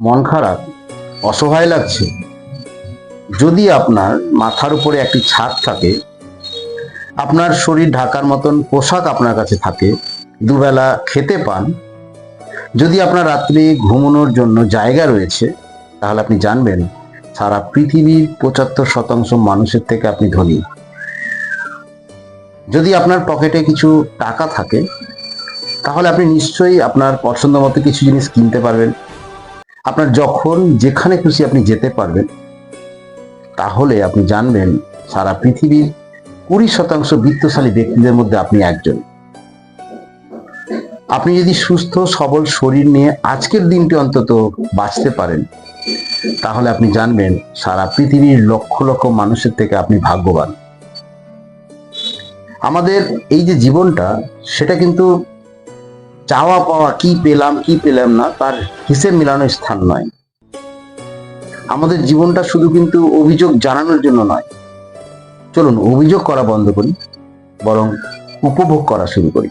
মন খারাপ, অসহায় লাগছে। যদি আপনার মাথার উপরে একটি ছাদ থাকে, আপনার শরীর ঢাকার মতন পোশাক আপনার কাছে থাকে, দুবেলা খেতে পান, যদি আপনার রাত্রে ঘুমানোর জন্য জায়গা রয়েছে, তাহলে আপনি জানবেন সারা পৃথিবীর পঁচাত্তর শতাংশ মানুষের থেকে আপনি ধনী। যদি আপনার পকেটে কিছু টাকা থাকে, তাহলে আপনি নিশ্চয়ই আপনার পছন্দ মতো কিছু জিনিস কিনতে পারবেন। আপনার যখন যেখানে খুশি আপনি যেতে পারবেন, তাহলে আপনি জানবেন সারা পৃথিবীর কুড়ি শতাংশ বিত্তশালী ব্যক্তিদের মধ্যে আপনি একজন। আপনি যদি সুস্থ, সবল শরীর নিয়ে আজকের দিনটি অন্তত বাঁচতে পারেন, তাহলে আপনি জানবেন সারা পৃথিবীর লক্ষ লক্ষ মানুষের থেকে আপনি ভাগ্যবান। আমাদের এই যে জীবনটা, সেটা কিন্তু চাওয়া পাওয়া কি পেলাম কি পেলাম না, তার হিসেব মেলানোর স্থান নয়। আমাদের জীবনটা শুধু কিন্তু অভিযোগ জানানোর জন্য নয়। চলুন, অভিযোগ করা বন্ধ করি, বরং উপভোগ করা শুরু করি।